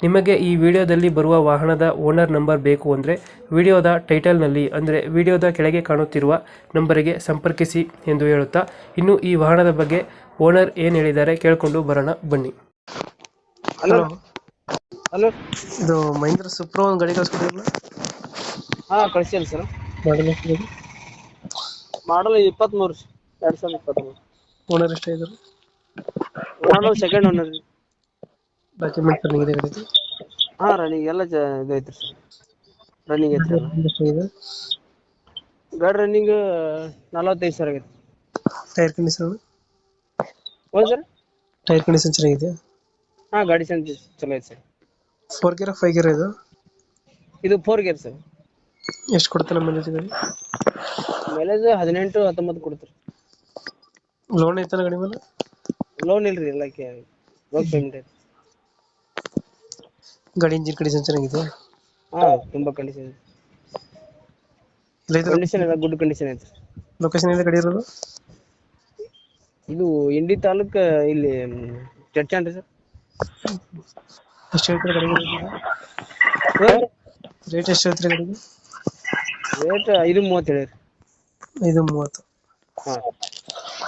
ನಿಮಗೆ ಈ ವಿಡಿಯೋದಲ್ಲಿ ಬರುವ ವಾಹನದ ಓನರ್ ನಂಬರ್ ಬೇಕು ಅಂದರೆ ವಿಡಿಯೋದ ಟೈಟಲ್ನಲ್ಲಿ ಅಂದರೆ ವಿಡಿಯೋದ ಕೆಳಗೆ ಕಾಣುತ್ತಿರುವ ನಂಬರಿಗೆ ಸಂಪರ್ಕಿಸಿ ಎಂದು ಹೇಳುತ್ತಾ ಇನ್ನು ಈ ವಾಹನದ ಬಗ್ಗೆ ಓನರ್ ಏನು ಹೇಳಿದ್ದಾರೆ ಕೇಳಿಕೊಂಡು ಬರೋಣ ಬನ್ನಿ. ಹಲೋ. ಹಲೋ. ಇದು ಮಹೇಂದ್ರ ಸುಪ್ರೋ ಒಂದು ಗಾಡಿ ಕಳಿಸ್ಕೊಡಿಲ್ಲ ಹಾ ಕಳಿಸಿಲ್ಲ ಸರ್. ಮಾಡಲ್ ಮಾಡಲ್ ಇಪ್ಪತ್ಮೂರು ಎರಡ್ ಸಾವಿರದ ಇಪ್ಪತ್ಮೂರು. ಓನರ್ ಎಷ್ಟೇ ಇದ್ದಾರೆ ನಾನು ಸೆಕೆಂಡ್ ಓನರ್ ಡಾಕ್ಯುಮೆಂಟ್ ರನ್ನಿಂಗ್ ಇದೆ ಗಾಡಿ ಹಾ ರನ್ನಿಂಗ್ ಎಲ್ಲ ಜ ಇದು ಐತ್ರಿ ಸರ್. ರನ್ನಿಂಗ್ ಐತ್ರಿ ಎಷ್ಟಾಗಿದೆ ಗಾಡಿ ರನ್ನಿಂಗ್ ನಲವತ್ತೈದು ಸಾವಿರ ಆಗೈತೆ. ಟೈರ್ ಕಂಡೀಷನ್ ಹೌದು ಸರ್. ಟೈರ್ ಕಂಡೀಷನ್ ಚೆನ್ನಾಗಿದೆ ಹಾ ಗಾಡಿ ಚಂದ ಚಲೋ ಐತೆ sir. Four gear five gear ಇದು? ಇದು ಫೋರ್ ಗೇರ್ ಸರ್. ಎಷ್ಟು ಕೊಡ್ತಾನೆ ಮೈಲೇಜ್ ಗಾಡಿ? ಮೈಲೇಜ್ ಹದಿನೆಂಟು ಹತ್ತೊಂಬತ್ತು ಕೊಡ್ತೀರಿ. ಲೋನ್ ಐತಲ್ಲ ಗಾಡಿ ಮೇಲೆ? ಲೋನ್ ಇಲ್ರಿ ಎಲ್ಲ ಕೇಳಿ ಪೇಮೆಂಟ್ ಐತೆ. ಗಾಡಿ ಇಂಜಿನ್ ಕಂಡೀಷನ್ ಚೆನ್ನಾಗಿದೆ? ಹಾ ತುಂಬಾ ಕಂಡೀಷನ್ ಇಲ್ಲ ಕಂಡೀಷನ್ ಎಲ್ಲ ಗುಡ್ ಕಂಡೀಷನ್ ಐತೆ ಲೊಕೇಶನ್ ಎಲ್ಲ ಗಾಡಿ ಇರೋದು? ಇದು ಇಂಡಿ ತಾಲೂಕ್ ಇಲ್ಲಿ ಚರ್ಚಾನ್ ರೀ ಸರ್. ಎಷ್ಟು ಹೇಳ್ತಾರೆ ಗಾಡಿಗೆ ರೇಟ್? ಎಷ್ಟು ಹೇಳ್ತೀರಿ ಗಾಡಿಗೆ ರೇಟ್ ಐದು ಮೂವತ್ತು ಹೇಳಿರಿ ಐದು ಮೂವತ್ತು. ಹಾ.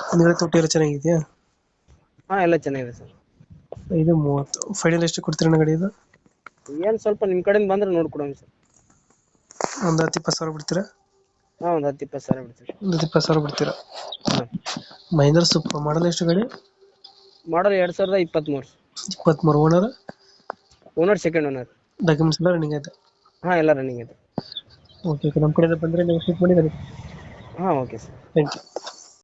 ಹಿಂದ್ಗಡೆ ತೊಟ್ಟಿ ಎಲ್ಲ ಚೆನ್ನಾಗಿದೆಯಾ? ಹಾ ಎಲ್ಲ ಚೆನ್ನಾಗಿದೆ ಸರ್. ಐದು ಮೂವತ್ತು. ಫೈನಲ್ ಎಷ್ಟು ಕೊಡ್ತೀರಣ್ಣ ಗಾಡಿ ಇದು? ಏನ್ ಸ್ವಲ್ಪ ನಿಮ್ ಕಡೆಯಿಂದ ಬಂದ್ರೆ ನೋಡ್ಕೊಡೋಣ ಸರ್ ಒಂದು ಹತ್ತು ಇಪ್ಪತ್ತು ಸಾವಿರ ಬಿಡ್ತೀರಾ? ಹಾ ಒಂದ್ ಹತ್ತು ಇಪ್ಪತ್ತು ಸಾವಿರ ಬಿಡ್ತೀವಿ. ಒಂದು ಹತ್ತು ಇಪ್ಪತ್ತು ಸಾವಿರ ಬಿಡ್ತೀರಾ? ಹಾ ಮಹೇಂದ್ರ ಸೂಪರ್ ಮಾಡಲ್ ಎಷ್ಟು ಗಾಡಿ? ಮಾಡಲ್ ಎರಡು ಸಾವಿರದ ಇಪ್ಪತ್ಮೂರು. ಇಪ್ಪತ್ತ್ಮೂರು owner? Owner second owner documents ಎಲ್ಲ ರನ್ನಿಂಗ್ ಐತೆ? ಹಾ ಎಲ್ಲ ರನ್ನಿಂಗ್ ಇದೆ ಓಕೆ ಓಕೆ ನಮ್ಮ ಕಡೆಯಿಂದ ಬಂದರೆ ನೀವು ಶೂಟ್ ಮಾಡಿ ಹಾ ಓಕೆ ಸರ್ ಥ್ಯಾಂಕ್ ಯು